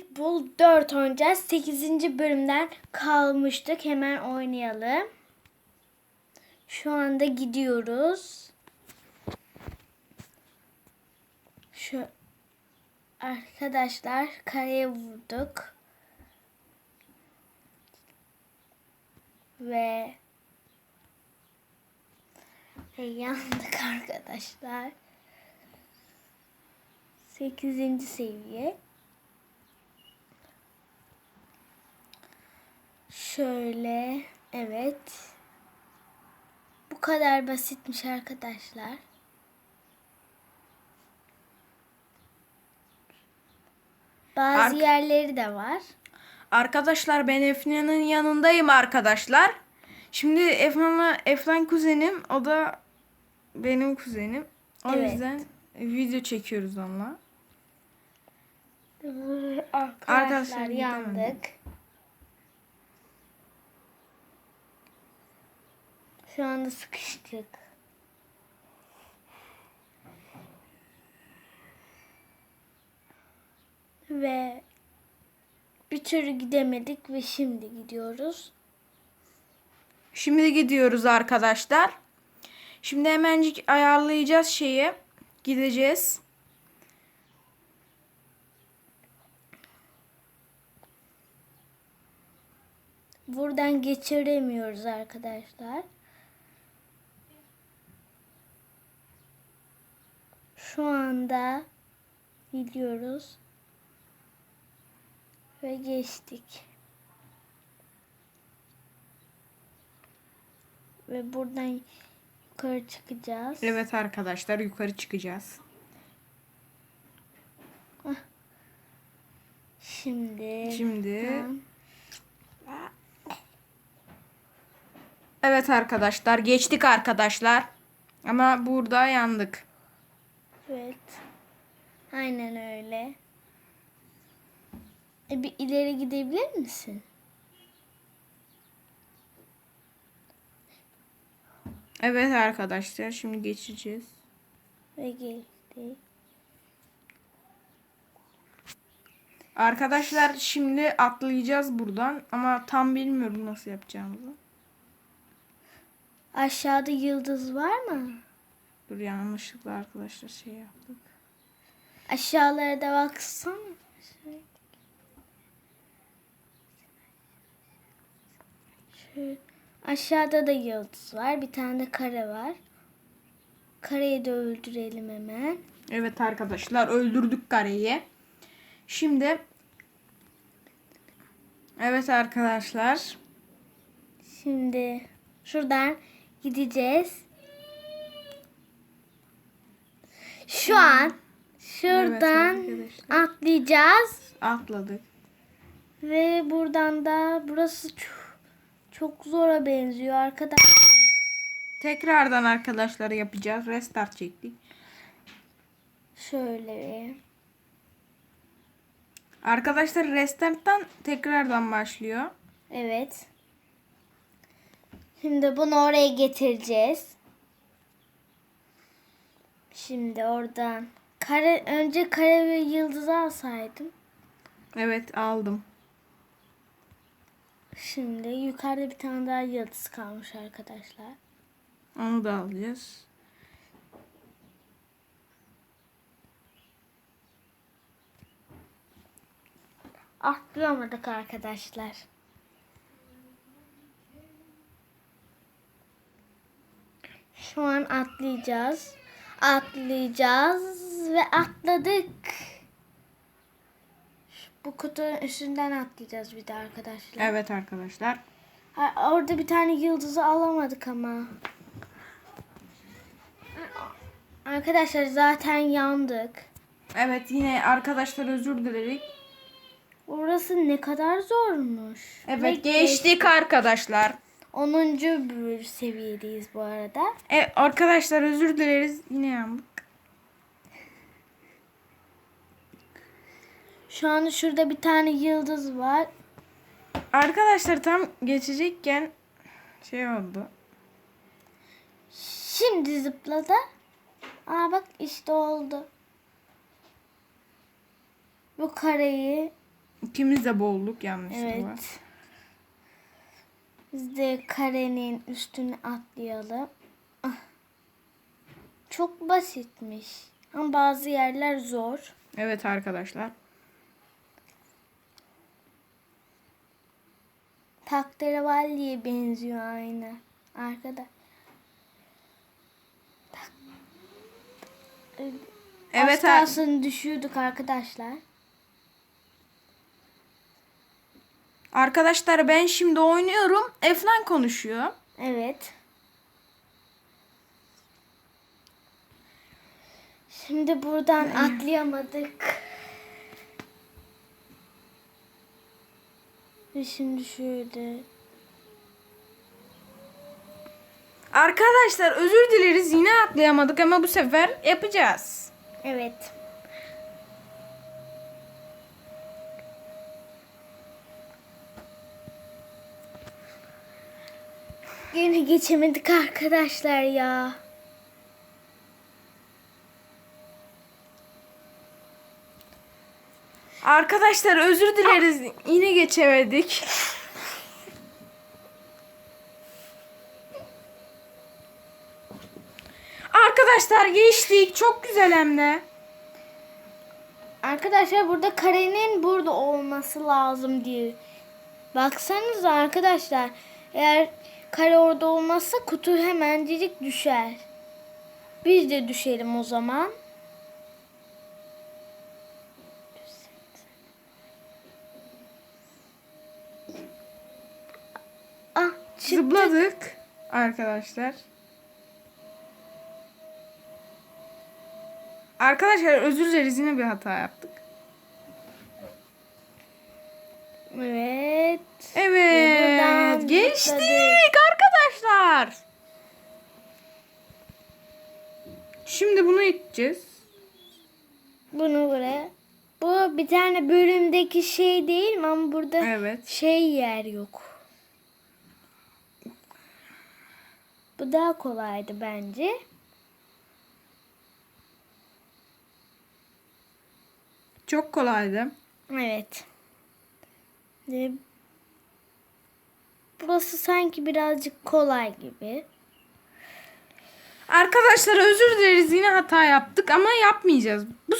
Basketbol 4 oynayacağız. 8. bölümden kalmıştık. Hemen oynayalım. Şu anda gidiyoruz. Şu arkadaşlar kareye vurduk. Ve ve yandık arkadaşlar. 8. seviye. Şöyle evet. Bu kadar basitmiş arkadaşlar. Bazı Ark- yerleri de var. Arkadaşlar ben Efna'nın yanındayım arkadaşlar. Şimdi Efnan'la Efnan kuzenim. O da benim kuzenim. O Evet. yüzden video çekiyoruz onunla. Arkadaşlar Arkadaşlar, yandık. gidemedim. Şu anda sıkıştık. Ve bir türlü gidemedik ve şimdi gidiyoruz. Şimdi gidiyoruz arkadaşlar. Şimdi hemencik ayarlayacağız şeyi. Gideceğiz. Buradan geçiremiyoruz arkadaşlar. Şu anda gidiyoruz. Ve geçtik. Ve buradan yukarı çıkacağız. Evet arkadaşlar yukarı çıkacağız. Şimdi. Şimdi Tamam. evet arkadaşlar geçtik arkadaşlar. Ama burada yandık. Evet. Aynen öyle. E bir ileri gidebilir misin? Evet arkadaşlar şimdi geçeceğiz. Ve geçtik. Arkadaşlar şimdi atlayacağız buradan ama tam bilmiyorum nasıl yapacağımızı. Aşağıda yıldız var mı? Dur yanlışlıkla arkadaşlar şey yaptık. Aşağılara da baksana. Aşağıda da yıldız var. Bir tane de kare var. Kareyi de öldürelim hemen. Evet arkadaşlar öldürdük kareyi. Şimdi Evet arkadaşlar. Şimdi şuradan gideceğiz. Şu an şuradan arkadaşlar. atlayacağız Atladık. ve buradan da burası çok, çok zora benziyor arkadaşlar. Tekrardan arkadaşlar yapacağız. Restart çektik. Şöyle. Arkadaşlar restarttan tekrardan başlıyor. Evet. Şimdi bunu oraya getireceğiz. Şimdi oradan kare önce kare ve yıldızı alsaydım. Evet aldım. Şimdi yukarıda bir tane daha yıldız kalmış arkadaşlar. Onu da alacağız. Atlayamadık arkadaşlar. Şu an atlayacağız. Atlayacağız ve atladık. Bu kutunun üstünden atlayacağız bir de arkadaşlar. Evet arkadaşlar. Ha, orada bir tane yıldızı alamadık ama. Arkadaşlar zaten yandık. Evet yine arkadaşlar özür dilerik. Orası ne kadar zormuş. Ve Evet geçtik arkadaşlar. 10. bir seviyedeyiz bu arada. Evet arkadaşlar özür dileriz. Yine yandık. Şu an şurada bir tane yıldız var. Arkadaşlar tam geçecekken şey oldu. Şimdi zıpladı. Aa bak işte oldu. Bu kareyi İkimiz de boğulduk yanlışlıkla. Evet. Biz de karenin üstüne atlayalım. Ah. Çok basitmiş. Ama bazı yerler zor. Evet arkadaşlar. Tahterevalliye benziyor aynı. Arkada. Evet Az kalsın düşüyorduk arkadaşlar. Arkadaşlar ben şimdi oynuyorum. Eflan konuşuyor. Evet. Şimdi buradan atlayamadık. Ve şimdi şöyle. Arkadaşlar özür dileriz yine atlayamadık ama bu sefer yapacağız. Evet. Yine geçemedik arkadaşlar ya. Arkadaşlar özür dileriz yine geçemedik. Arkadaşlar geçtik çok güzel hem de. Arkadaşlar burada karenin burada olması lazım diye. Baksanıza arkadaşlar. Eğer kare orada olmazsa kutu hemencik düşer. Biz de düşelim o zaman. Ah çıktı. Zıpladık arkadaşlar. Arkadaşlar özür dileriz yine bir hata yaptık. Evet. Evet geçtik zıpladık. arkadaşlar. Şimdi bunu iteceğiz. Bunu buraya. Bu bir tane bölümdeki şey değil mi ama burada Evet. şey yer yok. Bu daha kolaydı bence. Çok kolaydı. Evet. Ve burası sanki birazcık kolay gibi. Arkadaşlar özür dileriz yine hata yaptık ama yapmayacağız. Bu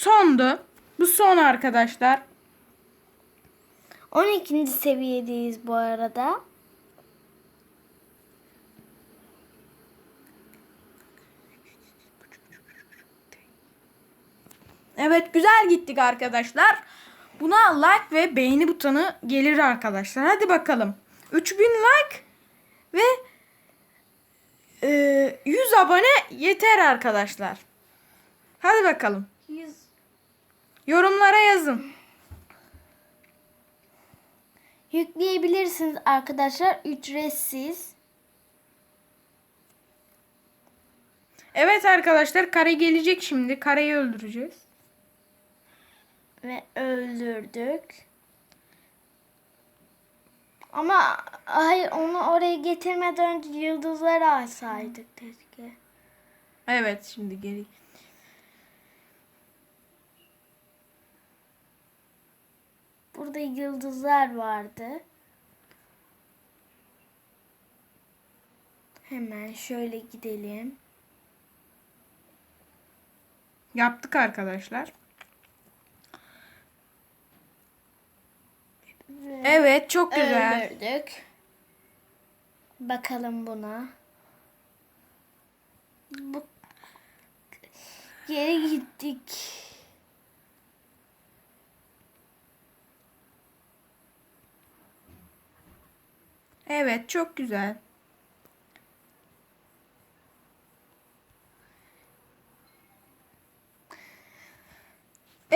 sondu. Bu son arkadaşlar. 12. seviyedeyiz bu arada. Evet güzel gittik arkadaşlar. Buna like ve beğeni butonu gelir arkadaşlar. Hadi bakalım. 3000 like ve e, 100 abone yeter arkadaşlar. Hadi bakalım. 100 Yorumlara yazın. Yükleyebilirsiniz arkadaşlar ücretsiz. Evet arkadaşlar kare gelecek şimdi. Kareyi öldüreceğiz. ve öldürdük. Ama hayır onu oraya getirmeden önce yıldızları alsaydık keşke. Evet şimdi geri. Burada yıldızlar vardı. Hemen şöyle gidelim. Yaptık arkadaşlar. Evet çok güzel. öldürdük. Bakalım buna. Bu geri gittik. Evet çok güzel.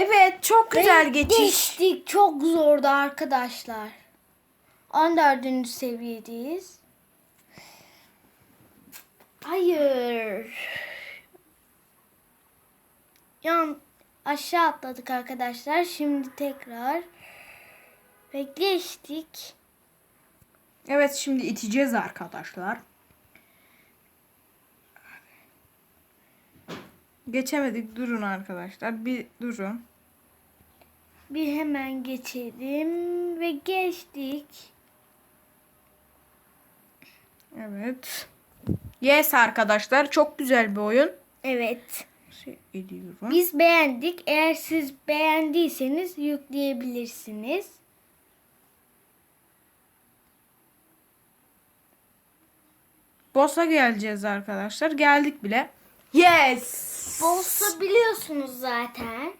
Evet çok güzel Ve geçiş. Geçtik. Çok zordu arkadaşlar. 14. seviyedeyiz. Hayır. Yan aşağı atladık arkadaşlar. Şimdi tekrar ve geçtik. Evet şimdi iteceğiz arkadaşlar. Geçemedik durun arkadaşlar. Bir durun. Bir hemen geçelim ve geçtik. Evet. Yes arkadaşlar çok güzel bir oyun. Evet. Şey ediyorum. Biz beğendik. Eğer siz beğendiyseniz yükleyebilirsiniz. Boss'a geleceğiz arkadaşlar. Geldik bile. Yes. Bolsa biliyorsunuz zaten.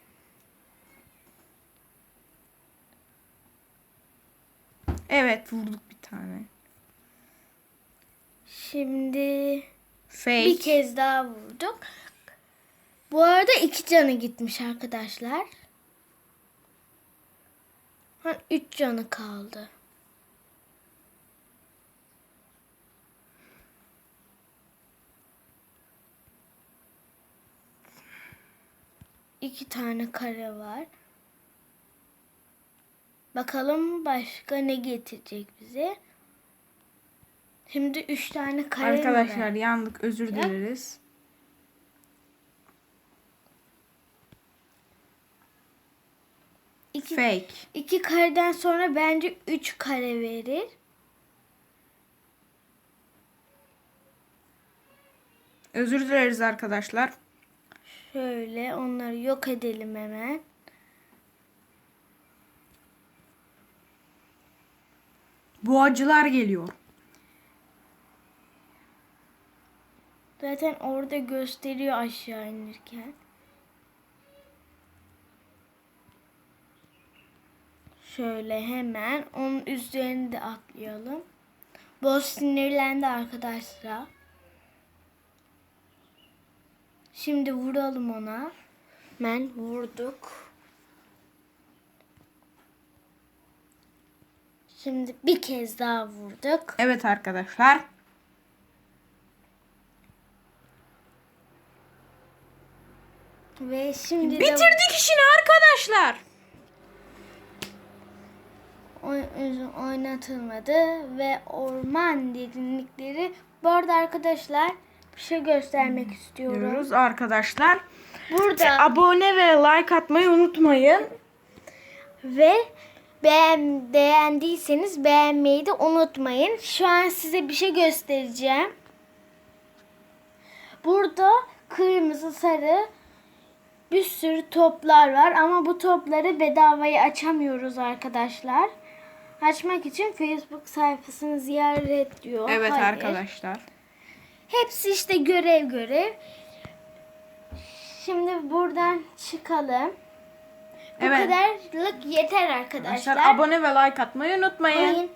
Evet vurduk bir tane. Şimdi Fake. bir kez daha vurduk. Bu arada iki canı gitmiş arkadaşlar. Ha, üç canı kaldı. İki tane kare var. Bakalım başka ne getirecek bize. Şimdi üç tane kare mi Arkadaşlar var? yandık özür Ya. dileriz. İki, Fake. iki kareden sonra bence üç kare verir. Özür dileriz arkadaşlar. Şöyle onları yok edelim hemen. Boğacılar geliyor. Zaten orada gösteriyor aşağı inirken. Şöyle hemen onun üzerine de atlayalım. Boss sinirlendi arkadaşlar. Şimdi vuralım ona. Hemen vurduk. Şimdi bir kez daha vurduk. Evet arkadaşlar. Ve şimdi de Bitirdik işini arkadaşlar. oy- oynatılmadı ve orman derinlikleri. Bu arada arkadaşlar bir şey göstermek istiyorum. Diyoruz arkadaşlar. Burada Abone ve like atmayı unutmayın. ve beğen, beğendiyseniz beğenmeyi de unutmayın. Şu an size bir şey göstereceğim. Burada kırmızı sarı bir sürü toplar var ama bu topları bedavaya açamıyoruz arkadaşlar. Açmak için Facebook sayfasını ziyaret diyor. Evet Hayır. arkadaşlar. Hepsi işte görev görev. Şimdi buradan çıkalım. Bu Evet. kadarlık yeter arkadaşlar. Arkadaşlar abone ve like atmayı unutmayın. Oyun